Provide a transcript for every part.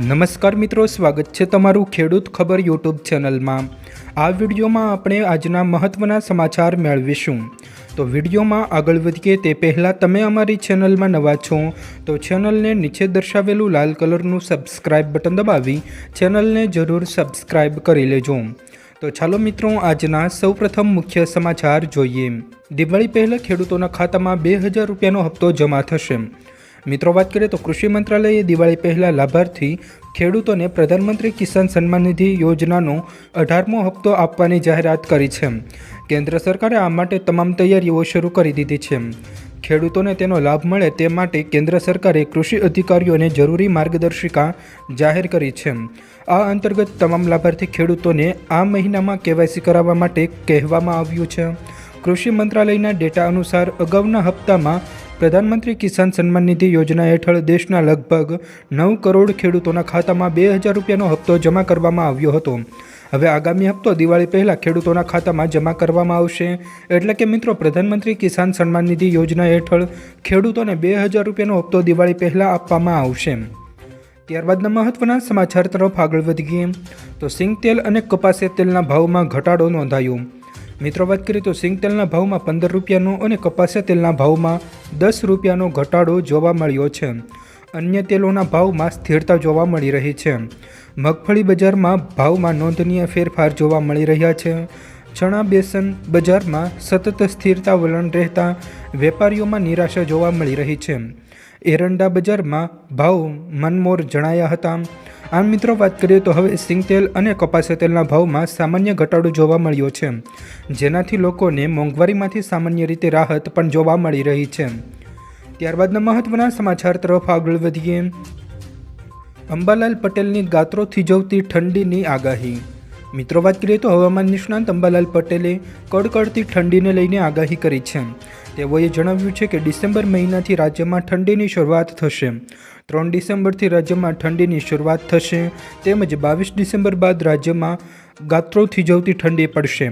નમસ્કાર મિત્રો, સ્વાગત છે તમારું ખેડૂત ખબર યુટ્યુબ ચેનલમાં. આ વિડીયોમાં આપણે આજના મહત્ત્વના સમાચાર મેળવીશું. તો વિડીયોમાં આગળ વધીએ તે પહેલાં તમે અમારી ચેનલમાં નવા છો, તો ચેનલને નીચે દર્શાવેલું લાલ કલરનું સબસ્ક્રાઇબ બટન દબાવી ચેનલને જરૂર સબસ્ક્રાઇબ કરી લેજો. તો ચાલો મિત્રો, આજના સૌપ્રથમ મુખ્ય સમાચાર જોઈએ. દિવાળી પહેલાં ખેડૂતોના ખાતામાં બે હજાર રૂપિયાનો હપ્તો જમા થશે. મિત્રો, વાત કરીએ તો કૃષિ મંત્રાલયે દિવાળી પહેલાં લાભાર્થી ખેડૂતોને પ્રધાનમંત્રી કિસાન સન્માન નિધિ યોજનાનો અઢારમો હપ્તો આપવાની જાહેરાત કરી છે. કેન્દ્ર સરકારે આ માટે તમામ તૈયારીઓ શરૂ કરી દીધી છે. ખેડૂતોને તેનો લાભ મળે તે માટે કેન્દ્ર સરકારે કૃષિ અધિકારીઓને જરૂરી માર્ગદર્શિકા જાહેર કરી છે. આ અંતર્ગત તમામ લાભાર્થી ખેડૂતોને આ મહિનામાં કેવાયસી કરાવવા માટે કહેવામાં આવ્યું છે. કૃષિ મંત્રાલયના ડેટા અનુસાર અગાઉના હપ્તામાં પ્રધાનમંત્રી કિસાન સન્માન નિધિ યોજના હેઠળ દેશના લગભગ નવ કરોડ ખેડૂતોના ખાતામાં બે હજાર રૂપિયાનો હપ્તો જમા કરવામાં આવ્યો હતો. હવે આગામી હપ્તો દિવાળી પહેલાં ખેડૂતોના ખાતામાં જમા કરવામાં આવશે. એટલે કે મિત્રો, પ્રધાનમંત્રી કિસાન સન્માન નિધિ યોજના હેઠળ ખેડૂતોને બે હજાર રૂપિયાનો હપ્તો દિવાળી પહેલાં આપવામાં આવશે. ત્યારબાદના મહત્વના સમાચાર તરફ આગળ વધીએ. તો સિંગ તેલ અને કપાસે તેલના ભાવમાં ઘટાડો નોંધાયો. મિત્રો, વાત કરીએ તો સિંગ તેલના ભાવમાં પંદર રૂપિયાનો અને કપાસિયા તેલના ભાવમાં દસ રૂપિયાનો ઘટાડો જોવા મળ્યો છે. અન્ય તેલોના ભાવમાં સ્થિરતા જોવા મળી રહી છે. મગફળી બજારમાં ભાવમાં નોંધનીય ફેરફાર જોવા મળી રહ્યા છે. ચણા બેસન બજારમાં સતત સ્થિરતા વલણ રહેતા વેપારીઓમાં નિરાશા જોવા મળી રહી છે. એરંડા બજારમાં ભાવ મનમોર જણાયા હતા. આમ મિત્રો વાત કરીએ તો હવે સિંગતેલ અને કપાસિયા તેલના ભાવમાં સામાન્ય ઘટાડો જોવા મળ્યો છે. જેનાથી લોકોને મોંઘવારીમાંથી સામાન્ય રીતે રાહત પણ જોવા મળી રહી છે. ત્યારબાદના મહત્વના સમાચાર તરફ આગળ વધીએ. અંબાલાલ પટેલની ગાત્રો થીજવતી ઠંડીની આગાહી. મિત્રો વાત કરીએ તો હવામાન નિષ્ણાંત અંબાલાલ પટેલે કડકડતી ઠંડીને લઈને આગાહી કરી છે. તેઓએ જણાવ્યું છે કે ડિસેમ્બર મહિનાથી રાજ્યમાં ઠંડીની શરૂઆત થશે. ત્રણ ડિસેમ્બરથી રાજ્યમાં ઠંડીની શરૂઆત થશે તેમજ બાવીસ ડિસેમ્બર બાદ રાજ્યમાં ગાત્રો થીજવતી ઠંડી પડશે.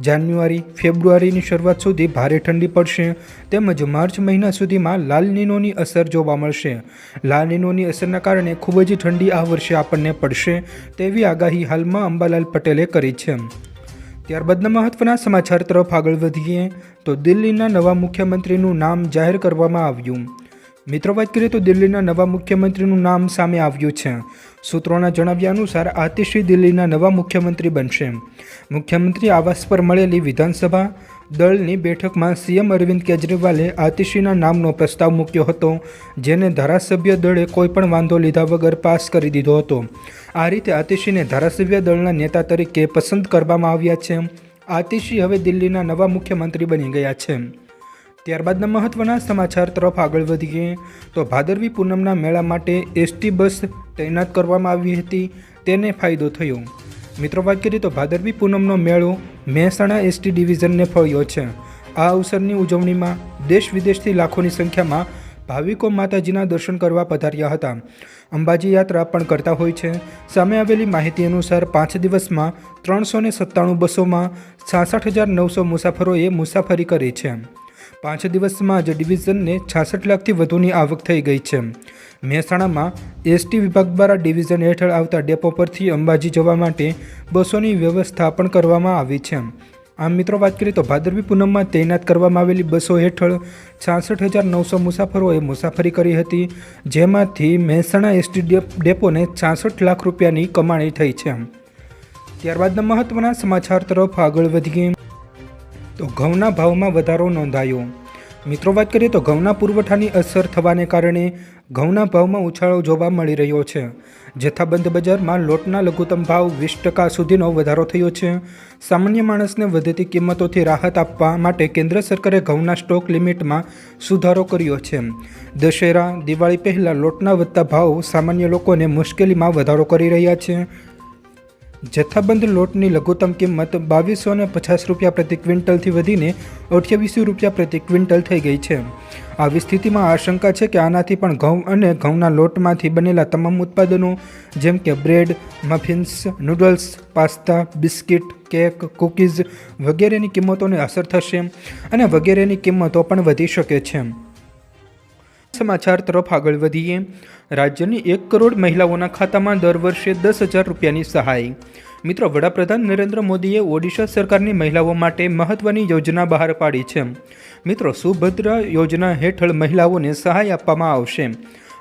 જાન્યુઆરી, ફેબ્રુઆરીની શરૂઆત સુધી ભારે ઠંડી પડશે તેમજ માર્ચ મહિના સુધીમાં લાલનીનોની અસર જોવા મળશે. લાલનીનોની અસરના કારણે ખૂબ જ ઠંડી આ વર્ષે આપણને પડશે તેવી આગાહી હાલમાં અંબાલાલ પટેલે કરી છે. ત્યારબાદના મહત્વના સમાચાર તરફ આગળ વધીએ. તો દિલ્હીના નવા મુખ્યમંત્રીનું નામ જાહેર કરવામાં આવ્યું. મિત્રો, વાત કરીએ તો દિલ્હીના નવા મુખ્યમંત્રીનું નામ સામે આવ્યું છે. સૂત્રોના જણાવ્યા અનુસાર આતિશી દિલ્હીના નવા મુખ્યમંત્રી બનશે. મુખ્યમંત્રી આવાસ પર મળેલી વિધાનસભા દળની બેઠકમાં સીએમ અરવિંદ કેજરીવાલે આતિશીના નામનો પ્રસ્તાવ મૂક્યો હતો, જેને ધારાસભ્ય દળે કોઈપણ વાંધો લીધા વગર પાસ કરી દીધો હતો. આ રીતે આતિશીને ધારાસભ્ય દળના નેતા તરીકે પસંદ કરવામાં આવ્યા છે. આતિશી હવે દિલ્હીના નવા મુખ્યમંત્રી બની ગયા છે. ત્યારબાદના મહત્વના સમાચાર તરફ આગળ વધીએ, તો ભાદરવી પૂનમના મેળા માટે એસટી બસ તૈનાત કરવામાં આવી હતી, તેને ફાયદો થયો. મિત્રો, વાત કરીએ તો ભાદરવી પૂનમનો મેળો મહેસાણા એસટી ડિવિઝનને ફળ્યો છે. આ અવસરની ઉજવણીમાં દેશ વિદેશથી લાખોની સંખ્યામાં ભાવિકો માતાજીના દર્શન કરવા પધાર્યા હતા. અંબાજી યાત્રા પણ કરતા હોય છે. સામે આવેલી માહિતી અનુસાર પાંચ દિવસમાં ત્રણસો ને સત્તાણું બસોમાં છાસઠ હજાર નવસો મુસાફરોએ મુસાફરી કરી છે. પાંચ દિવસમાં જ ડિવિઝનને છાસઠ લાખથી વધુની આવક થઈ ગઈ છે. મહેસાણામાં એસટી વિભાગ દ્વારા ડિવિઝન હેઠળ આવતા ડેપો પરથી અંબાજી જવા માટે બસોની વ્યવસ્થા પણ કરવામાં આવી છે. આમ મિત્રો વાત કરીએ તો ભાદરવી પૂનમમાં તૈનાત કરવામાં આવેલી બસો હેઠળ છાસઠ હજાર નવસો મુસાફરોએ મુસાફરી કરી હતી, જેમાંથી મહેસાણા એસટી ડેપોને છાસઠ લાખ રૂપિયાની કમાણી થઈ છે. ત્યારબાદના મહત્ત્વના સમાચાર તરફ આગળ વધીએ. તો ઘઉંના ભાવમાં વધારો નોંધાયો. મિત્રો, વાત કરીએ તો ઘઉંના પુરવઠાની અસર થવાને કારણે ઘઉંના ભાવમાં ઉછાળો જોવા મળી રહ્યો છે. જથ્થાબંધ બજારમાં લોટના લઘુત્તમ ભાવ વીસ ટકા સુધીનો વધારો થયો છે. સામાન્ય માણસને વધતી કિંમતોથી રાહત આપવા માટે કેન્દ્ર સરકારે ઘઉંના સ્ટોક લિમિટમાં સુધારો કર્યો છે. દશેરા, દિવાળી પહેલાં લોટના વધતા ભાવ સામાન્ય લોકોને મુશ્કેલીમાં વધારો કરી રહ્યા છે. જથ્થાબંધ લોટની લઘુત્તમ કિંમત બાવીસો ને પચાસ રૂપિયા પ્રતિ ક્વિન્ટલથી વધીને અઠ્યાવીસો રૂપિયા પ્રતિ ક્વિન્ટલ થઈ ગઈ છે. આવી સ્થિતિમાં આશંકા છે કે આનાથી પણ ઘઉં અને ઘઉંના લોટમાંથી બનેલા તમામ ઉત્પાદનો, જેમ કે bread, muffins, noodles, pasta, biscuit, cake, cookies વગેરેની કિંમતોને અસર થશે અને વગેરેની કિંમતો પણ વધી શકે છે. સમાચાર તરફ આગળ વધીએ. રાજ્યની એક કરોડ મહિલાઓના ખાતામાં દર વર્ષે દસ હજાર રૂપિયાની સહાય. મિત્રો, વડાપ્રધાન નરેન્દ્ર મોદીએ ઓડિશા સરકારની મહિલાઓ માટે મહત્વની યોજના બહાર પાડી છે. મિત્રો, સુભદ્રા યોજના હેઠળ મહિલાઓને સહાય આપવામાં આવશે.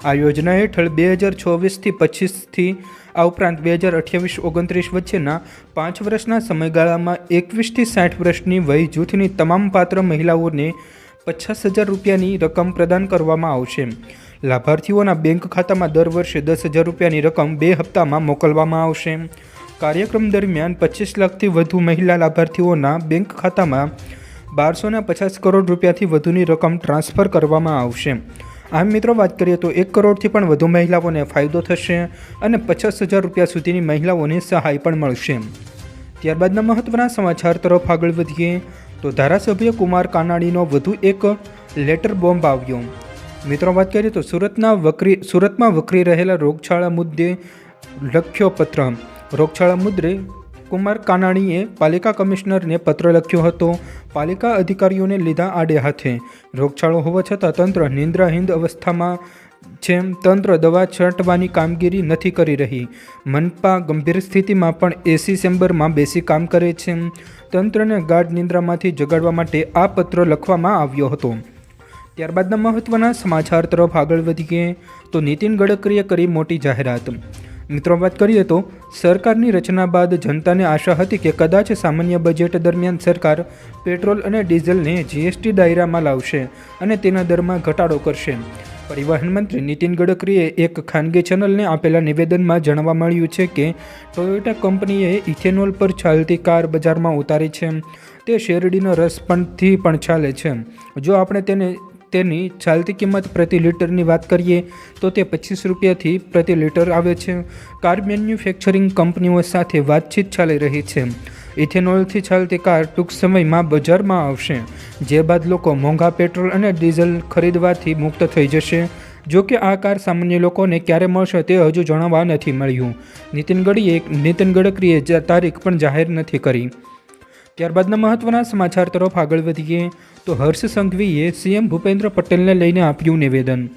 આ યોજના હેઠળ બે હજાર ચોવીસથી પચીસથી, આ ઉપરાંત બે હજાર અઠ્યાવીસ ઓગણત્રીસ વચ્ચેના પાંચ વર્ષના સમયગાળામાં એકવીસથી સાઠ વર્ષની વય જૂથની તમામ પાત્ર મહિલાઓને પચાસ હજાર રૂપિયાની રકમ પ્રદાન કરવામાં આવશે. લાભાર્થીઓના બેંક ખાતામાં દર વર્ષે દસ હજાર રૂપિયાની રકમ બે હપ્તામાં મોકલવામાં આવશે. કાર્યક્રમ દરમિયાન પચીસ લાખથી વધુ મહિલા લાભાર્થીઓના બેંક ખાતામાં બારસોના પચાસ કરોડ રૂપિયાથી વધુની રકમ ટ્રાન્સફર કરવામાં આવશે. આમ મિત્રો, વાત કરીએ તો એક કરોડથી પણ વધુ મહિલાઓને ફાયદો થશે અને પચાસ હજાર રૂપિયા સુધીની મહિલાઓને સહાય પણ મળશે. ત્યારબાદના મહત્ત્વના સમાચાર તરફ આગળ વધીએ. તો ધારાસભ્ય કુમાર કાનાણીનો વધુ એક લેટર બોમ્બ આવ્યો. મિત્રો, વાત કરીએ તો સુરતના વકરી સુરતમાં વકરી રહેલા રોગચાળા મુદ્દે લખ્યો પત્ર. રોગચાળા મુદ્દે કુમાર કાનાણીએ પાલિકા કમિશનરને પત્ર લખ્યો હતો. પાલિકા અધિકારીઓને લીધા આડે હાથે. રોગચાળો હોવા છતાં તંત્ર નિંદ્રાહીન અવસ્થામાં છે તંત્ર દવા છાંટવાની કામગીરી નથી કરી રહી, મનપા ગંભીર સ્થિતિમાં પણ એસી ચેમ્બરમાં બેસી કામ કરે છે. તંત્રને ગાઢ નિંદ્રામાંથી જગાડવા માટે આ પત્ર લખવામાં આવ્યો હતો. ત્યારબાદના મહત્ત્વના સમાચાર તરફ આગળ વધીએ, તો નીતિન ગડકરીએ કરી મોટી જાહેરાત. મિત્રો, વાત કરીએ તો સરકારની રચના બાદ જનતાને આશા હતી કે કદાચ સામાન્ય બજેટ દરમિયાન સરકાર પેટ્રોલ અને ડીઝલને જીએસટી દાયરામાં લાવશે અને તેના દરમાં ઘટાડો કરશે. પરિવહન મંત્રી નીતિન ગડકરીએ એક ખાનગી ચેનલને આપેલા નિવેદનમાં જાણવા મળ્યું છે કે ટોયોટા કંપનીએ ઇથેનોલ પર ચાલતી કાર બજારમાં ઉતારી છે. તે શેરડીનો રસ પણથી પણ ચાલે છે. જો આપણે તેને, તેની ચાલતી કિંમત પ્રતિ લિટરની વાત કરીએ, તો તે પચીસ રૂપિયાથી પ્રતિ લિટર આવે છે. કાર મેન્યુફેક્ચરિંગ કંપનીઓ સાથે વાતચીત ચાલી રહી છે. ઇથેનોલથી ચાલતી કાર ટૂંક સમયમાં બજારમાં આવશે, જે બાદ લોકો મોંઘા પેટ્રોલ અને ડીઝલ ખરીદવાથી મુક્ત થઈ જશે. જો કે આ કાર સામાન્ય લોકોને ક્યારે મળશે તે હજુ જણાવવા નથી મળ્યું. નીતિન ગડીએ નીતિન ગડકરીએ તારીખ પણ જાહેર નથી કરી. ત્યારબાદના મહત્વના સમાચાર તરફ આગળ વધીએ, તો હર્ષ સંઘવીએ સીએમ ભૂપેન્દ્ર પટેલને લઈને આપ્યું નિવેદન.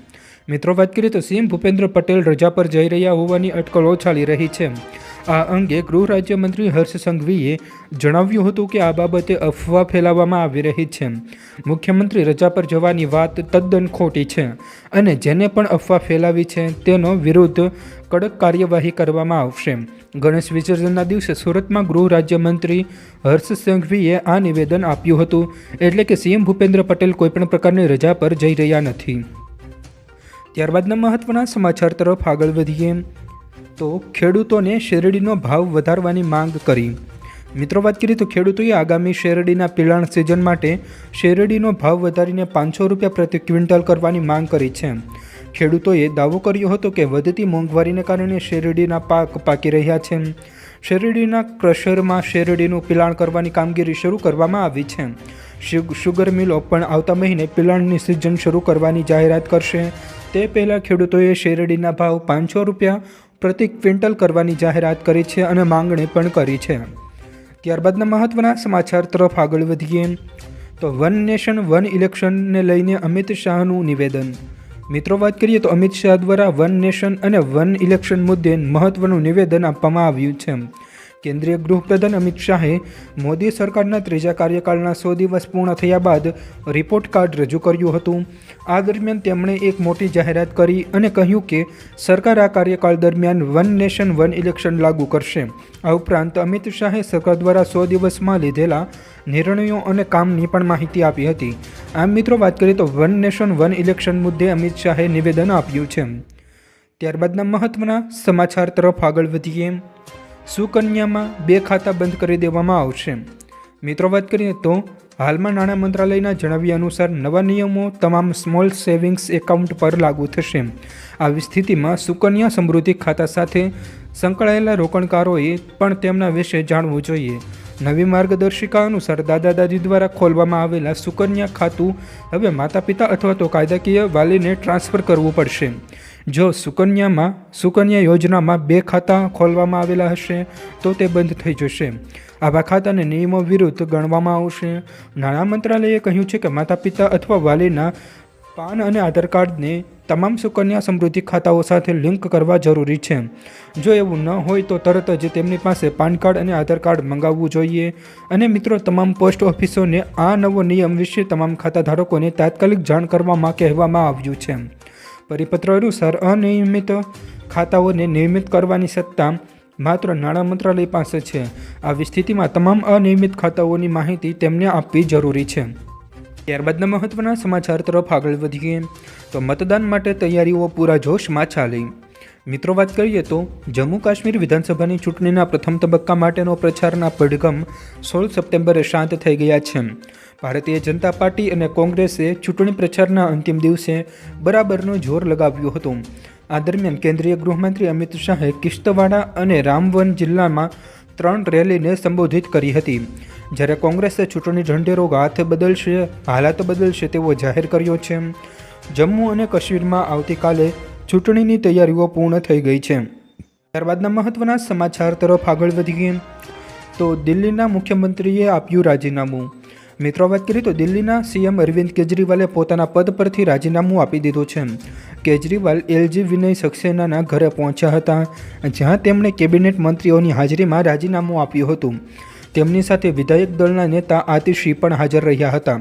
મિત્રો, વાત કરીએ તો સીએમ ભૂપેન્દ્ર પટેલ રજા પર જઈ રહ્યા હોવાની અટકળો ચાલી રહી છે. આ અંગે ગૃહ રાજ્યમંત્રી હર્ષ સંઘવીએ જણાવ્યું હતું કે આ બાબતે અફવા ફેલાવવામાં આવી રહી છે. મુખ્યમંત્રી રજા પર જવાની વાત તદ્દન ખોટી છે અને જેને પણ અફવા ફેલાવી છે તેનો વિરુદ્ધ કડક કાર્યવાહી કરવામાં આવશે. ગણેશ વિસર્જનના દિવસે સુરતમાં ગૃહ રાજ્યમંત્રી હર્ષ સંઘવીએ આ નિવેદન આપ્યું હતું. એટલે કે સીએમ ભૂપેન્દ્ર પટેલ કોઈપણ પ્રકારની રજા પર જઈ રહ્યા નથી. ત્યારબાદના મહત્વના સમાચાર તરફ આગળ વધીએ. તો ખેડૂતોને શેરડીનો ભાવ વધારવાની માંગ કરી. મિત્રો, વાત કરીએ તો ખેડૂતોએ આગામી શેરડીના પિલાણ સિઝન માટે શેરડીનો ભાવ વધારીને પાંચસો રૂપિયા પ્રતિ ક્વિન્ટલ કરવાની માંગ કરી છે. ખેડૂતોએ દાવો કર્યો હતો કે વધતી મોંઘવારીને કારણે શેરડીના પાક પાકી રહ્યા છે. શેરડીના ક્રશરમાં શેરડીનું પિલાણ કરવાની કામગીરી શરૂ કરવામાં આવી છે. શુગર મિલો પણ આવતા મહિને પિલાણની સિઝન શરૂ કરવાની જાહેરાત કરશે. તે પહેલાં ખેડૂતોએ શેરડીના ભાવ પાંચસો રૂપિયા પ્રતિ ક્વિન્ટલ કરવાની જાહેરાત કરી છે અને માંગણી પણ કરી છે. ત્યારબાદના મહત્વના સમાચાર તરફ આગળ વધીએ. તો વન નેશન, વન ઇલેક્શનને લઈને અમિત શાહનું નિવેદન. મિત્રો, વાત કરીએ તો અમિત શાહ દ્વારા વન નેશન અને વન ઇલેક્શન મુદ્દે મહત્વનું નિવેદન આપવામાં આવ્યું છે. કેન્દ્રીય ગૃહપ્રધાન અમિત શાહે મોદી સરકારના ત્રીજા કાર્યકાળના સો દિવસ પૂર્ણ થયા બાદ રિપોર્ટ કાર્ડ રજૂ કર્યું હતું. આ દરમિયાન તેમણે એક મોટી જાહેરાત કરી અને કહ્યું કે સરકાર આ કાર્યકાળ દરમિયાન વન નેશન, વન ઇલેક્શન લાગુ કરશે. આ ઉપરાંત અમિત શાહે સરકાર દ્વારા સો દિવસમાં લીધેલા નિર્ણયો અને કામની પણ માહિતી આપી હતી. આમ મિત્રો, વાત કરીએ તો વન નેશન, વન ઇલેક્શન મુદ્દે અમિત શાહે નિવેદન આપ્યું છે. ત્યારબાદના મહત્વના સમાચાર તરફ આગળ વધીએ. સુકન્યામાં બે ખાતા બંધ કરી દેવામાં આવશે. મિત્રો, વાત કરીએ તો હાલમાં નાણાં મંત્રાલયના જણાવ્યા અનુસાર નવા નિયમો તમામ સ્મોલ સેવિંગ્સ એકાઉન્ટ પર લાગુ થશે. આવી સ્થિતિમાં સુકન્યા સમૃદ્ધિ ખાતા સાથે સંકળાયેલા રોકાણકારોએ પણ તેમના વિશે જાણવું જોઈએ. નવી માર્ગદર્શિકા અનુસાર દાદા દાદી દ્વારા ખોલવામાં આવેલા સુકન્યા ખાતું હવે માતા પિતા અથવા તો કાયદાકીય વાલીને ટ્રાન્સફર કરવું પડશે. જો સુકન્યામાં, સુકન્યા યોજનામાં બે ખાતા ખોલવામાં આવેલા હશે, તો તે બંધ થઈ જશે. આવા ખાતાને નિયમો વિરુદ્ધ ગણવામાં આવશે. નાણાં મંત્રાલયે કહ્યું છે કે માતા પિતા અથવા વાલીના પાન અને આધાર કાર્ડને તમામ સુકન્યા સમૃદ્ધિ ખાતાઓ સાથે લિંક કરવા જરૂરી છે. જો એવું ન હોય તો તરત જ તેમની પાસે પાન કાર્ડ અને આધાર કાર્ડ મંગાવવું જોઈએ. અને મિત્રો, તમામ પોસ્ટ ઓફિસોને આ નવો નિયમ વિશે તમામ ખાતા ધારકોને તાત્કાલિક જાણ કરવામાં કહેવામાં આવ્યું છે. પરિપત્ર અનુસાર અનિયમિત ખાતાઓને નિયમિત કરવાની સત્તા માત્ર નાણાં મંત્રાલય પાસે છે. આવી સ્થિતિમાં તમામ અનિયમિત ખાતાઓની માહિતી તેમને આપવી જરૂરી છે. ત્યારબાદના મહત્વના સમાચાર તરફ આગળ વધીએ. તો મતદાન માટે તૈયારીઓ પૂરા જોશમાં ચાલી. મિત્રો વાત કરીએ તો જમ્મુ કાશ્મીર વિધાનસભાની ચૂંટણીના પ્રથમ તબક્કા માટેનો પ્રચારના પડઘમ સોળ સપ્ટેમ્બરે શાંત થઈ ગયા છે. ભારતીય જનતા પાર્ટી અને કોંગ્રેસે ચૂંટણી પ્રચારના અંતિમ દિવસે બરાબરનું જોર લગાવ્યું હતું. આ દરમિયાન કેન્દ્રીય ગૃહમંત્રી અમિત શાહે કિશ્તવાડા અને રામવન જિલ્લામાં ત્રણ રેલીને સંબોધિત કરી હતી. જ્યારે કોંગ્રેસે ચૂંટણી ઢંઢેરો હાથ બદલશે, હાલાત બદલશે તેવો જાહેર કર્યો છે. જમ્મુ અને કાશ્મીરમાં આવતીકાલે ચૂંટણીની તૈયારીઓ પૂર્ણ થઈ ગઈ છે. ત્યારબાદના મહત્વના સમાચાર તરફ આગળ વધીએ. તો દિલ્હીના મુખ્યમંત્રીએ આપ્યું રાજીનામું. મિત્રો, વાત કરીએ તો દિલ્હીના સીએમ અરવિંદ કેજરીવાલે પોતાના પદ પરથી રાજીનામું આપી દીધું છે. કેજરીવાલ એલજી વિનય સક્સેનાના ઘરે પહોંચ્યા હતા, જ્યાં તેમણે કેબિનેટ મંત્રીઓની હાજરીમાં રાજીનામું આપ્યું હતું. તેમની સાથે વિધાયક દળના નેતા આતિશી પણ હાજર રહ્યા હતા.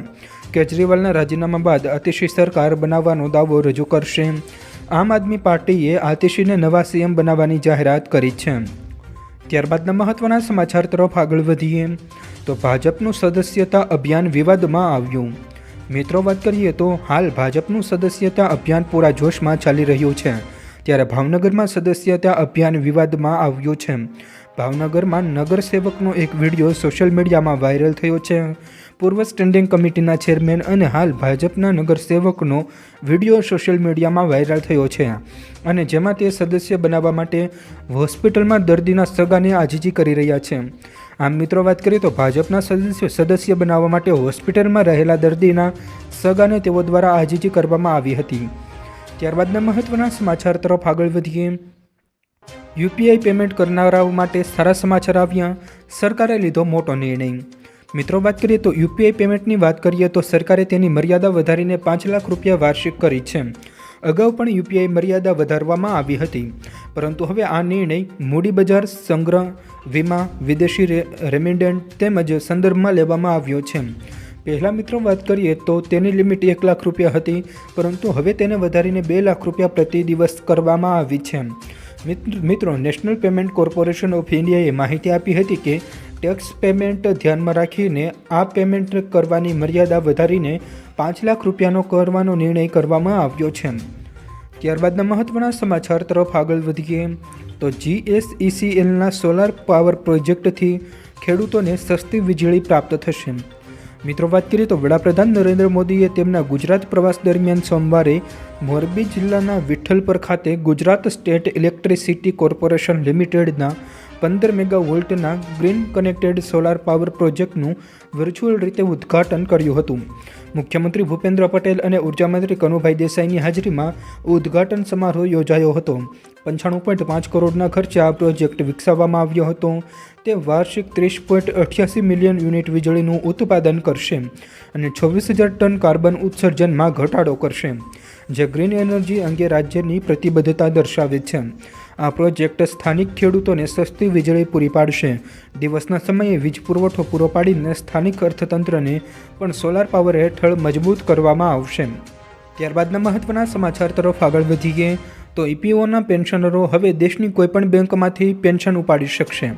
કેજરીવાલના રાજીનામા બાદ આતિશી સરકાર બનાવવાનો દાવો રજૂ કરશે. આમ આદમી પાર્ટીએ આતિશીને નવા સીએમ બનાવવાની જાહેરાત કરી છે. ત્યારબાદના મહત્વના સમાચાર તરફ આગળ વધીએ. તો ભાજપનું સદસ્યતા અભિયાન વિવાદમાં આવ્યું. મિત્રો, વાત કરીએ તો હાલ ભાજપનું સદસ્યતા અભિયાન પૂરા જોશમાં ચાલી રહ્યું છે. ત્યારે ભાવનગરમાં સદસ્યતા અભિયાન વિવાદમાં આવ્યું છે. ભાવનગરમાં નગરસેવકનો એક વીડિયો સોશિયલ મીડિયામાં વાયરલ થયો છે. પૂર્વ સ્ટેન્ડિંગ કમિટીના ચેરમેન અને હાલ ભાજપના નગરસેવકનો વીડિયો સોશિયલ મીડિયામાં વાયરલ થયો છે. અને જેમાં તે સદસ્ય બનાવવા માટે હોસ્પિટલમાં દર્દીના સગાને આજીજી કરી રહ્યા છે. આમ મિત્રો, વાત કરીએ તો ભાજપના સદસ્ય સદસ્ય બનાવવા માટે હોસ્પિટલમાં રહેલા દર્દીના સગાને તેઓ દ્વારા આજીજી કરવામાં આવી હતી. ત્યારબાદના મહત્વના સમાચાર તરફ આગળ વધીએ. યુપીઆઈ પેમેન્ટ કરનારાઓ માટે સારા સમાચાર આવ્યા. સરકારે લીધો મોટો નિર્ણય. મિત્રો, વાત કરીએ તો યુપીઆઈ પેમેન્ટની વાત કરીએ તો સરકારે તેની મર્યાદા વધારીને પાંચ લાખ રૂપિયા વાર્ષિક કરી છે. અગાઉ પણ યુપીઆઈ મર્યાદા વધારવામાં આવી હતી. પરંતુ હવે આ નિર્ણય મૂડી બજાર, સંગ્રહ, વીમા, વિદેશી રેમિડન્ટ તેમજ સંદર્ભમાં લેવામાં આવ્યો છે. પહેલાં મિત્રો, વાત કરીએ તો તેની લિમિટ એક લાખ રૂપિયા હતી, પરંતુ હવે તેને વધારીને બે લાખ રૂપિયા પ્રતિ દિવસ કરવામાં આવી છે. મિત્રો, નેશનલ પેમેન્ટ કોર્પોરેશન ઓફ ઇન્ડિયાએ માહિતી આપી હતી કે ટેક્સ પેમેન્ટ ધ્યાનમાં રાખીને આ પેમેન્ટ કરવાની મર્યાદા વધારીને પાંચ લાખ રૂપિયાનો કરવાનો નિર્ણય કરવામાં આવ્યો છે. ત્યારબાદના મહત્ત્વના સમાચાર તરફ આગળ વધીએ. તો જીએસઈસીએલના સોલાર પાવર પ્રોજેક્ટથી ખેડૂતોને સસ્તી વીજળી પ્રાપ્ત થશે. મિત્રો, વાત કરીએ તો વડાપ્રધાન નરેન્દ્ર મોદીએ તેમના ગુજરાત પ્રવાસ દરમિયાન સોમવારે મોરબી જિલ્લાના વિઠ્ઠલપર ખાતે ગુજરાત સ્ટેટ ઇલેક્ટ્રિસિટી કોર્પોરેશન લિમિટેડના પંદર મેગા વોલ્ટના ગ્રીન કનેક્ટેડ સોલાર પાવર પ્રોજેક્ટનું વર્ચ્યુઅલ રીતે ઉદ્ઘાટન કર્યું હતું. મુખ્યમંત્રી ભૂપેન્દ્ર પટેલ અને ઉર્જામંત્રી કનુભાઈ દેસાઈની હાજરીમાં ઉદ્ઘાટન સમારોહ યોજાયો હતો. પંચાણું પોઈન્ટ પાંચ કરોડના ખર્ચે આ પ્રોજેક્ટ વિકસાવવામાં આવ્યો હતો. તે વાર્ષિક ત્રીસ પોઈન્ટ અઠ્યાસી મિલિયન યુનિટ વીજળીનું ઉત્પાદન કરશે અને છવ્વીસ હજાર ટન કાર્બન ઉત્સર્જનમાં ઘટાડો કરશે, જે ગ્રીન એનર્જી અંગે રાજ્યની પ્રતિબદ્ધતા દર્શાવે છે. આ પ્રોજેક્ટ સ્થાનિક ખેડૂતોને સસ્તી વીજળી પૂરી પાડશે. દિવસના સમયે વીજ પુરવઠો પૂરો પાડીને સ્થાનિક અર્થતંત્રને પણ સોલાર પાવર હેઠળ મજબૂત કરવામાં આવશે. ત્યારબાદના મહત્ત્વના સમાચાર તરફ આગળ વધીએ, તો ઈપીઓના પેન્શનરો હવે દેશની કોઈપણ બેંકમાંથી પેન્શન ઉપાડી શકશે.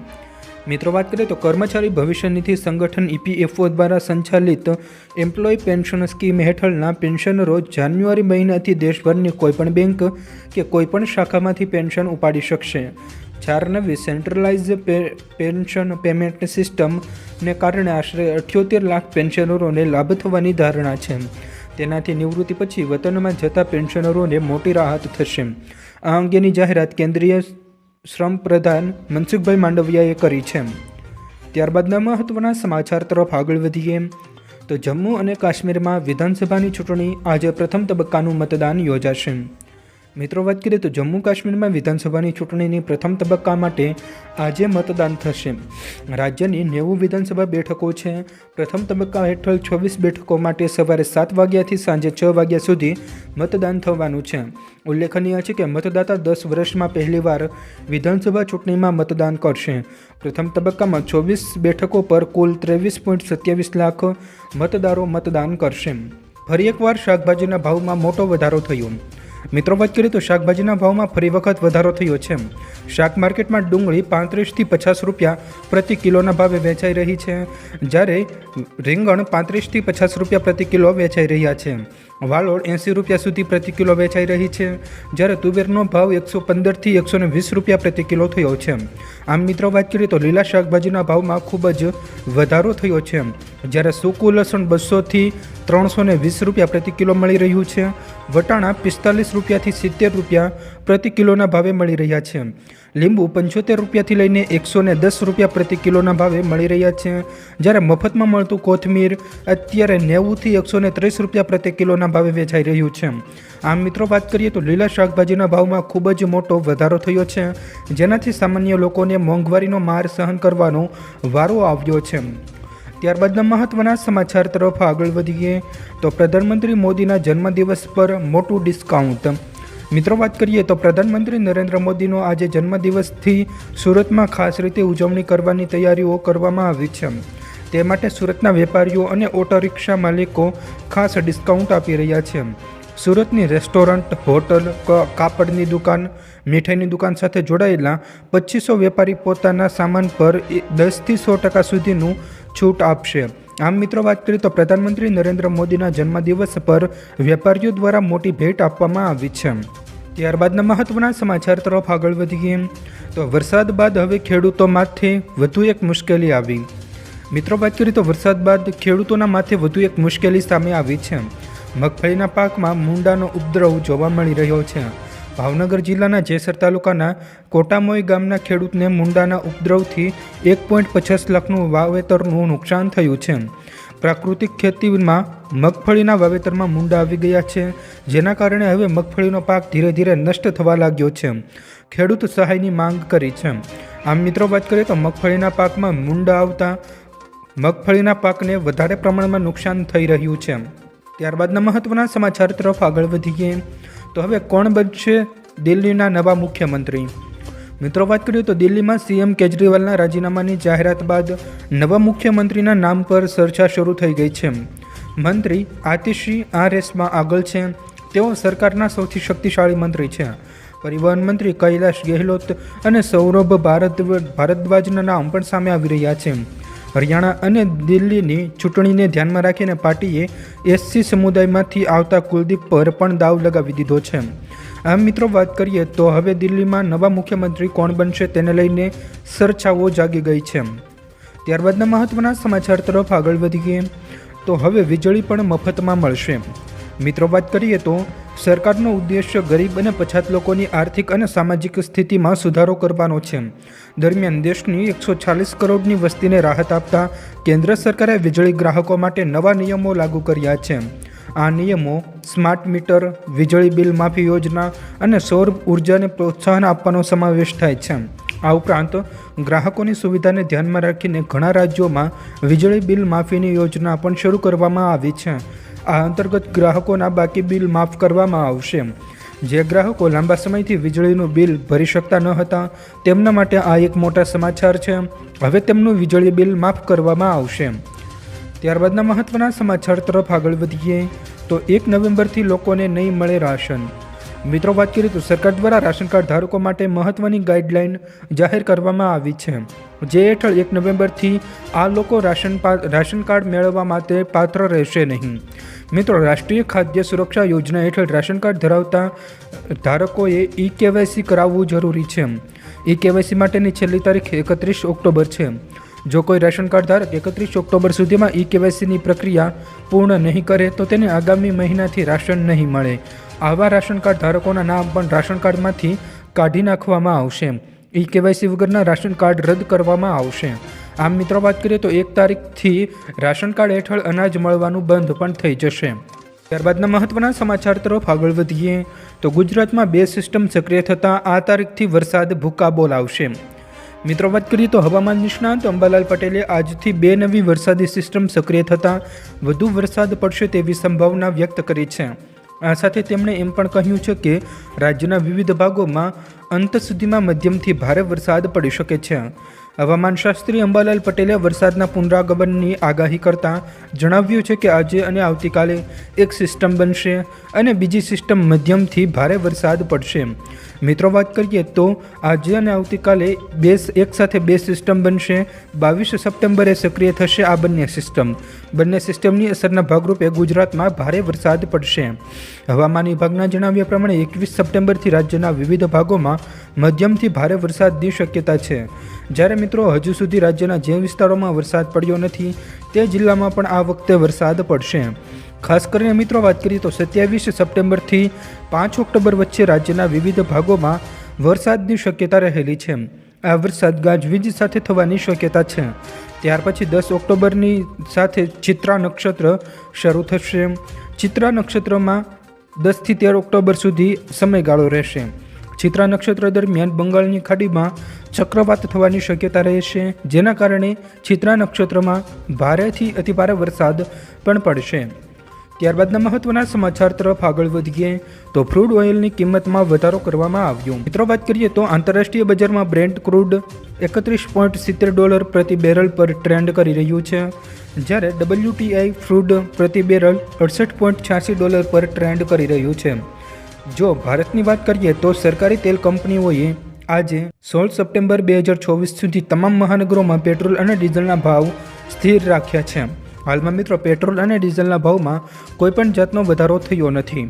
મિત્રો, વાત કરીએ તો કર્મચારી ભવિષ્ય નિધિ સંગઠન ઈપીએફઓ દ્વારા સંચાલિત એમ્પ્લોય પેન્શન સ્કીમ હેઠળના પેન્શનરો જાન્યુઆરી મહિનાથી દેશભરની કોઈપણ બેંક કે કોઈપણ શાખામાંથી પેન્શન ઉપાડી શકશે. ચાર નવી સેન્ટ્રલાઇઝ પેન્શન પેમેન્ટ સિસ્ટમને કારણે આશરે અઠ્યોતેર લાખ પેન્શનરોને લાભ થવાની ધારણા છે. તેનાથી નિવૃત્તિ પછી વતનમાં જતા પેન્શનરોને મોટી રાહત થશે. આ અંગેની જાહેરાત કેન્દ્રીય શ્રમ પ્રધાન મનસુખભાઈ માંડવિયાએ કરી છે. ત્યારબાદના મહત્ત્વના સમાચાર તરફ આગળ વધીએ. તો જમ્મુ અને કાશ્મીરમાં વિધાનસભાની ચૂંટણી આજે પ્રથમ તબક્કાનું મતદાન યોજાશે. મિત્રો, વાત કરીએ તો જમ્મુ કાશ્મીરમાં વિધાનસભાની ચૂંટણીની પ્રથમ તબક્કા માટે આજે મતદાન થશે. રાજ્યની નેવું વિધાનસભા બેઠકો છે. પ્રથમ તબક્કા હેઠળ છવ્વીસ બેઠકો માટે સવારે સાત વાગ્યાથી સાંજે છ વાગ્યા સુધી મતદાન થવાનું છે. ઉલ્લેખનીય છે કે મતદાતા દસ વર્ષમાં પહેલીવાર વિધાનસભા ચૂંટણીમાં મતદાન કરશે. પ્રથમ તબક્કામાં ચોવીસ બેઠકો પર કુલ ત્રેવીસ પોઈન્ટ સત્યાવીસ લાખ મતદારો મતદાન કરશે. ફરી એકવાર શાકભાજીના ભાવમાં મોટો વધારો થયો. મિત્રો વાત કરીએ તો શાકભાજીના ભાવમાં ફરી વખત વધારો થયો છે. શાક માર્કેટમાં ડુંગળી પાંત્રીસથી પચાસ રૂપિયા પ્રતિ કિલોના ભાવે વેચાઈ રહી છે, જ્યારે રીંગણ પાંત્રીસથી પચાસ રૂપિયા પ્રતિ કિલો વેચાઈ રહ્યા છે. વાલોડ એંસી રૂપિયા સુધી પ્રતિ કિલો વેચાઈ રહી છે, જ્યારે તુવેરનો ભાવ એકસો પંદરથી એકસો વીસ રૂપિયા પ્રતિ કિલો થયો છે. આમ મિત્રો વાત કરીએ તો લીલા શાકભાજીના ભાવમાં ખૂબ જ વધારો થયો છે, જ્યારે સૂકું લસણ બસોથી ત્રણસો ને વીસ રૂપિયા પ્રતિ કિલો મળી રહ્યું છે વટાણા પિસ્તાલીસ રૂપિયાથી સિત્તેર રૂપિયા પ્રતિ કિલોના ભાવે મળી રહ્યા છે. લીંબુ પંચોતેર રૂપિયાથી લઈને એકસો ને દસ રૂપિયા પ્રતિ કિલોના ભાવે મળી રહ્યા છે. જ્યારે મફતમાં મળતું કોથમીર અત્યારે નેવુંથી એકસો ને ત્રીસ રૂપિયા પ્રતિ કિલોના ભાવે વેચાઈ રહ્યું છે. આમ મિત્રો વાત કરીએ તો લીલા શાકભાજીના ભાવમાં ખૂબ જ મોટો વધારો થયો છે, જેનાથી સામાન્ય લોકોને મોંઘવારીનો માર સહન કરવાનો વારો આવ્યો છે. ત્યારબાદના મહત્વના સમાચાર તરફ આગળ વધીએ તો પ્રધાનમંત્રી મોદીના જન્મદિવસ પર મોટું ડિસ્કાઉન્ટ મિત્રો, વાત કરીએ તો પ્રધાનમંત્રી નરેન્દ્ર મોદીનો આજે જન્મદિવસથી સુરતમાં ખાસ રીતે ઉજવણી કરવાની તૈયારીઓ કરવામાં આવી છે. તે માટે સુરતના વેપારીઓ અને ઓટો રિક્ષા માલિકો ખાસ ડિસ્કાઉન્ટ આપી રહ્યા છે. સુરતની રેસ્ટોરન્ટ, હોટલ કાપડની દુકાન, મીઠાઈની દુકાન સાથે જોડાયેલા પચીસો વેપારી પોતાના સામાન પર દસથી સો ટકા સુધીનું છૂટ આપશે. આમ મિત્રો, વાત કરીએ તો પ્રધાનમંત્રી નરેન્દ્ર મોદીના જન્મદિવસ પર વેપારીઓ દ્વારા મોટી ભેટ આપવામાં આવી છે. ત્યારબાદના મહત્વના સમાચાર તરફ આગળ વધીએ. તો વરસાદ બાદ હવે ખેડૂતો માથે વધુ એક મુશ્કેલી આવી. મિત્રો, વાત કરીએ તો વરસાદ બાદ ખેડૂતોના માથે વધુ એક મુશ્કેલી સામે આવી છે. મગફળીના પાકમાં મૂંડાનો ઉપદ્રવ જોવા મળી રહ્યો છે. ભાવનગર જિલ્લાના જેસર તાલુકાના કોટામોઈ ગામના ખેડૂતને મૂંડાના ઉપદ્રવથી એક પોઈન્ટ પચાસ લાખનું વાવેતરનું નુકસાન થયું છે. પ્રાકૃતિક ખેતીમાં મગફળીના વાવેતરમાં મૂંડા આવી ગયા છે. જેના કારણે હવે મગફળીનો પાક ધીરે ધીરે નષ્ટ થવા લાગ્યો છે. ખેડૂત સહાયની માંગ કરી છે. આમ મિત્રો, વાત કરીએ તો મગફળીના પાકમાં મૂંડા આવતા મગફળીના પાકને વધારે પ્રમાણમાં નુકસાન થઈ રહ્યું છે. ત્યારબાદના મહત્વના સમાચાર તરફ આગળ વધીએ. તો હવે કોણ બનશે દિલ્હીના નવા મુખ્યમંત્રી? મિત્રો, વાત કરીએ તો દિલ્હીમાં સીએમ કેજરીવાલના રાજીનામાની જાહેરાત બાદ નવા મુખ્યમંત્રીના નામ પર ચર્ચા શરૂ થઈ ગઈ છે. મંત્રી આતિશી આ રેસમાં આગળ છે. તેઓ સરકારના સૌથી શક્તિશાળી મંત્રી છે. પરિવહન મંત્રી કૈલાશ ગેહલોત અને સૌરભ ભારત ભારદ્વાજના નામ પણ સામે આવી રહ્યા છે. હરિયાણા અને દિલ્હીની ચૂંટણીને ધ્યાનમાં રાખીને પાર્ટીએ એસસી સમુદાયમાંથી આવતા કુલદીપ પર પણ દાવ લગાવી દીધો છે. આમ મિત્રો વાત કરીએ તો હવે દિલ્હીમાં નવા મુખ્યમંત્રી કોણ બનશે તેને લઈને સરછાઓ જાગી ગઈ છે. ત્યારબાદના મહત્વના સમાચાર તરફ આગળ વધીએ. તો હવે વીજળી પણ મફતમાં મળશે. મિત્રો વાત કરીએ તો સરકારનો ઉદ્દેશ્ય ગરીબ અને પછાત લોકોની આર્થિક અને સામાજિક સ્થિતિમાં સુધારો કરવાનો છે. દરમિયાન દેશની એકસો ચાલીસ કરોડની વસ્તીને રાહત આપતા કેન્દ્ર સરકારે વીજળી ગ્રાહકો માટે નવા નિયમો લાગુ કર્યા છે. આ નિયમો સ્માર્ટ મીટર, વીજળી બિલ માફી યોજના અને સૌર ઉર્જાને પ્રોત્સાહન આપવાનો સમાવેશ થાય છે. આ ઉપરાંત ગ્રાહકોની સુવિધાને ધ્યાનમાં રાખીને ઘણા રાજ્યોમાં વીજળી બિલ માફીની યોજના પણ શરૂ કરવામાં આવી છે. આ અંતર્ગત ગ્રાહકોના બાકી બિલ માફ કરવામાં આવશે. જે ગ્રાહકો લાંબા સમયથી વીજળીનું બિલ ભરી શકતા ન હતા, તેમના માટે આ એક મોટા સમાચાર છે. હવે તેમનું વીજળી બિલ માફ કરવામાં આવશે. ત્યારબાદના મહત્વના સમાચાર તરફ આગળ વધીએ. તો એક નવેમ્બરથી લોકોને નહીં મળે રાશન. મિત્રો વાત કરીએ તો સરકાર દ્વારા રાશન કાર્ડ ધારકો માટે મહત્વની ગાઈડલાઈન જાહેર કરવામાં આવી છે. જે હેઠળ એક નવેમ્બરથી આ લોકો રાશન રાશન કાર્ડ મેળવવા માટે પાત્ર રહેશે નહીં. મિત્રો, રાષ્ટ્રીય ખાદ્ય સુરક્ષા યોજના હેઠળ રાશન કાર્ડ ધરાવતા ધારકોએ ઈ કેવાયસી કરાવવું જરૂરી છે. ઈ કેવાયસી માટેની છેલ્લી તારીખ એકત્રીસ ઓક્ટોબર છે. જો કોઈ રેશન કાર્ડ ધારક એકત્રીસ ઓક્ટોબર સુધીમાં ઈ કેવાયસીની પ્રક્રિયા પૂર્ણ નહીં કરે, તો તેને આગામી મહિનાથી રાશન નહીં મળે. આવા રાશન કાર્ડ ધારકોના નામ પણ રાશન કાર્ડમાંથી કાઢી નાખવામાં આવશે. ઈ કેવાયસી વગરના રાશન કાર્ડ રદ કરવામાં આવશે. આમ મિત્રો વાત કરીએ તો એક તારીખથી રાશન કાર્ડ હેઠળ અનાજ મળવાનું બંધ પણ થઈ જશે. ત્યારબાદના મહત્વના સમાચાર તરફ આગળ વધીએ. તો ગુજરાતમાં બે સિસ્ટમ સક્રિય થતાં આ તારીખથી વરસાદ ભૂકા બોલાવશે. મિત્રો વાત કરીએ તો હવામાન નિષ્ણાંત અંબાલાલ પટેલે આજથી બે નવી વરસાદી સિસ્ટમ સક્રિય થતાં વધુ વરસાદ પડશે તેવી સંભાવના વ્યક્ત કરી છે. આ સાથે તેમણે એમ પણ કહ્યું છે કે રાજ્યના વિવિધ ભાગોમાં અંત સુધીમાં મધ્યમથી ભારે વરસાદ પડી શકે છે. હવામાન શાસ્ત્રી અંબાલાલ પટેલે વરસાદના પુનરાગમનની આગાહી કરતાં જણાવ્યું છે કે આજે અને આવતીકાલે એક સિસ્ટમ બનશે અને બીજી સિસ્ટમ મધ્યમથી ભારે વરસાદ પડશે. મિત્રો, વાત કરીએ તો આજે અને આવતીકાલે બે એક સાથે બે સિસ્ટમ બનશે. બાવીસ સપ્ટેમ્બરે સક્રિય થશે આ બંને સિસ્ટમ. બંને સિસ્ટમની અસરના ભાગરૂપે ગુજરાતમાં ભારે વરસાદ પડશે. હવામાન વિભાગના જણાવ્યા પ્રમાણે એકવીસ સપ્ટેમ્બરથી રાજ્યના વિવિધ ભાગોમાં મધ્યમથી ભારે વરસાદની શક્યતા છે. જ્યારે મિત્રો, હજુ સુધી રાજ્યના જે વિસ્તારોમાં વરસાદ પડ્યો નથી, તે જિલ્લામાં પણ આ વખતે વરસાદ પડશે. ખાસ કરીને મિત્રો વાત કરીએ તો સત્યાવીસ સપ્ટેમ્બરથી પાંચ ઓક્ટોબર વચ્ચે રાજ્યના વિવિધ ભાગોમાં વરસાદની શક્યતા રહેલી છે. આ વરસાદ ગાજવીજ સાથે થવાની શક્યતા છે. ત્યાર પછી દસ ઓક્ટોબરની સાથે ચિત્રા નક્ષત્ર શરૂ થશે. ચિત્રા નક્ષત્રમાં દસથી તેર ઓક્ટોબર સુધી સમયગાળો રહેશે. ચિત્રા નક્ષત્ર દરમિયાન બંગાળની ખાડીમાં ચક્રવાત થવાની શક્યતા રહેશે. જેના કારણે ચિત્રા નક્ષત્રમાં ભારેથી અતિભારે વરસાદ પણ પડશે. ત્યારબાદના મહત્વના સમાચાર તરફ આગળ વધીએ, તો ક્રૂડ ઓઇલની કિંમતમાં વધારો કરવામાં આવ્યો. મિત્રો, વાત કરીએ તો આંતરરાષ્ટ્રીય બજારમાં બ્રેન્ટ ક્રૂડ એકત્રીસ પોઈન્ટ સિત્તેર ડોલર પ્રતિ બેરલ પર ટ્રેન્ડ કરી રહ્યું છે, જ્યારે ડબલ્યુટીઆઈ ક્રૂડ પ્રતિ બેરલ અડસઠ પોઈન્ટ છ્યાસી ડોલર પર ટ્રેન્ડ કરી રહ્યું છે. જો ભારતની વાત કરીએ તો સરકારી તેલ કંપનીઓએ આજે સોળ સપ્ટેમ્બર બે હજાર ચોવીસ સુધી તમામ મહાનગરોમાં પેટ્રોલ અને ડીઝલના ભાવ સ્થિર રાખ્યા છે. હાલમાં મિત્રો પેટ્રોલ અને ડીઝલના ભાવમાં કોઈપણ જાતનો વધારો થયો નથી.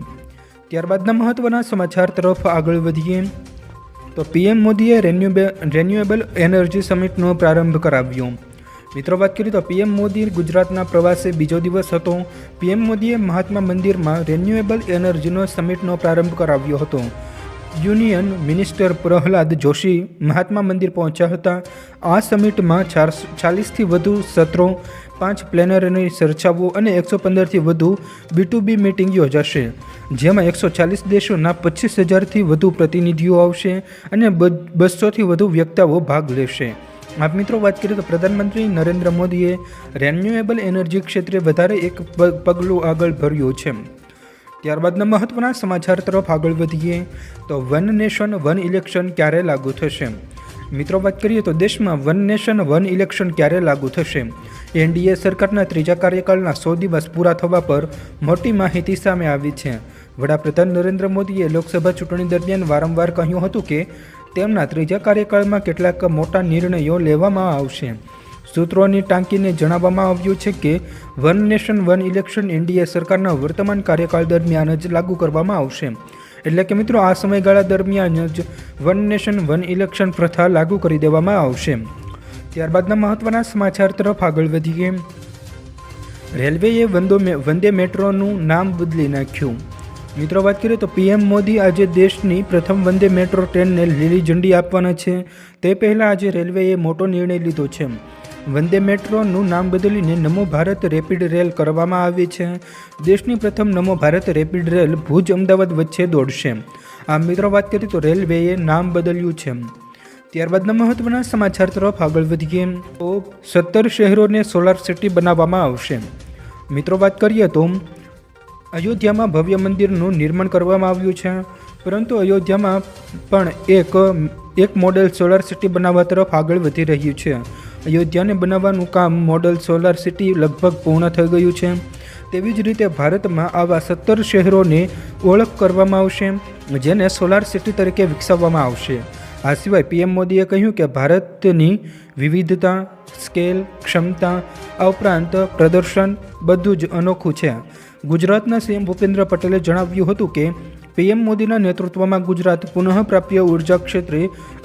ત્યારબાદના મહત્ત્વના સમાચાર તરફ આગળ વધીએ. તો પીએમ મોદીએ રેન્યુએબલ એનર્જી સમિટનો પ્રારંભ કરાવ્યો. મિત્રો વાત કરીએ તો પીએમ મોદી ગુજરાતના પ્રવાસે બીજો દિવસ હતો. પીએમ મોદીએ મહાત્મા મંદિરમાં રેન્યુએબલ એનર્જીનો સમિટનો પ્રારંભ કરાવ્યો હતો. યુનિયન મિનિસ્ટર પ્રહલાદ જોશી મહાત્મા મંદિર પહોંચ્યા હતા. આ સમિટમાં ચાલીસથી વધુ સત્રો, પાંચ પ્લેનરની ચર્ચાઓ અને એકસો પંદરથી વધુ બી ટુ બી મિટિંગ યોજાશે. જેમાં એકસો ચાલીસ દેશોના પચીસ હજારથી વધુ પ્રતિનિધિઓ આવશે અને બસોથી વધુ વ્યક્તિઓ ભાગ લેશે. આપ મિત્રો વાત કરીએ તો પ્રધાનમંત્રી નરેન્દ્ર મોદીએ રેન્યુએબલ એનર્જી ક્ષેત્રે વધારે એક પગલું આગળ ભર્યું છે. ત્યારબાદના મહત્વના સમાચાર તરફ આગળ વધીએ, તો વન નેશન, વન ઇલેક્શન ક્યારે લાગુ થશે? મિત્રો, વાત કરીએ તો દેશમાં વન નેશન, વન ઇલેક્શન ક્યારે લાગુ થશે? એનડીએ સરકારના ત્રીજા કાર્યકાળના સો દિવસ પૂરા થવા પર મોટી માહિતી સામે આવી છે. વડાપ્રધાન નરેન્દ્ર મોદીએ લોકસભા ચૂંટણી દરમિયાન વારંવાર કહ્યું હતું કે, તેમના ત્રીજા કાર્યકાળમાં કેટલાક મોટા નિર્ણયો લેવામાં આવશે. સૂત્રોની ટાંકીને જણાવવામાં આવ્યું છે કે one nation, one election NDA સરકારના વર્તમાન કાર્યકાળ દરમિયાન જ લાગુ કરવામાં આવશે. એટલે કે મિત્રો, આ સમયગાળા દરમિયાન જ વન નેશન, વન ઇલેક્શન પ્રથા લાગુ કરી દેવામાં આવશે. ત્યારબાદના મહત્ત્વના સમાચાર તરફ આગળ વધીએ. રેલવેએ વંદો વંદે મેટ્રોનું નામ બદલી નાખ્યું. મિત્રો, વાત કરીએ તો પીએમ મોદી આજે દેશની પ્રથમ વંદે મેટ્રો ટ્રેનને લીલી ઝંડી આપવાના છે. તે પહેલાં આજે રેલવેએ મોટો નિર્ણય લીધો છે. વંદે મેટ્રોનું નામ બદલીને નમો ભારત રેપિડ રેલ કરવામાં આવી છે. દેશની પ્રથમ નમો ભારત રેપિડ રેલ ભુજ, અમદાવાદ વચ્ચે દોડશે. આ મિત્રો, વાત કરીએ તો રેલવેએ નામ બદલ્યું છે. ત્યારબાદના મહત્વના સમાચાર તરફ આગળ વધીએ. તો સત્તર શહેરોને સોલાર સિટી બનાવવામાં આવશે. મિત્રો, વાત કરીએ તો અયોધ્યામાં ભવ્ય મંદિરનું નિર્માણ કરવામાં આવ્યું છે. પરંતુ અયોધ્યામાં પણ એક એક મોડેલ સોલાર સિટી બનાવવા તરફ આગળ વધી રહ્યું છે. અયોધ્યાને બનાવવાનું કામ મોડલ સોલાર સિટી લગભગ પૂર્ણ થઈ ગયું છે. તેવી જ રીતે ભારતમાં આવા સત્તર શહેરોને ઓળખ કરવામાં આવશે, જેને સોલાર સિટી તરીકે વિકસાવવામાં આવશે. આ સિવાય પીએમ મોદીએ કહ્યું કે ભારતની વિવિધતા સ્કેલ ક્ષમતા, આ ઉપરાંત પ્રદર્શન બધું જ અનોખું છે. ગુજરાતના સીએમ ભૂપેન્દ્ર પટેલે જણાવ્યું હતું કે, પીએમ મોદીના નેતૃત્વમાં ગુજરાત પુનઃપ્રાપ્ય ઊર્જા ક્ષેત્રે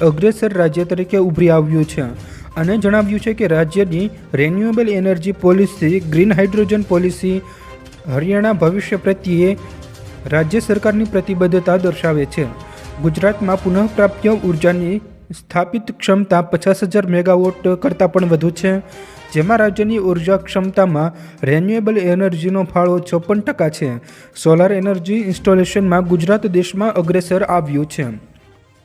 અગ્રેસર રાજ્ય તરીકે ઉભરી આવ્યું છે. અને જણાવ્યું છે કે રાજ્યની renewable energy policy green hydrogen policy Haryana ભવિષ્ય પ્રત્યે રાજ્ય સરકારની પ્રતિબદ્ધતા દર્શાવે છે. ગુજરાતમાં પુનઃપ્રાપ્ય ઉર્જાની સ્થાપિત ક્ષમતા પચાસ હજાર મેગાવોટ કરતાં પણ વધુ છે, જેમાં રાજ્યની ઊર્જા ક્ષમતામાં રેન્યુએબલ એનર્જીનો ફાળો ચોપન ટકા છે. સોલાર એનર્જી ઇન્સ્ટોલેશનમાં ગુજરાત દેશમાં અગ્રેસર આવ્યું છે.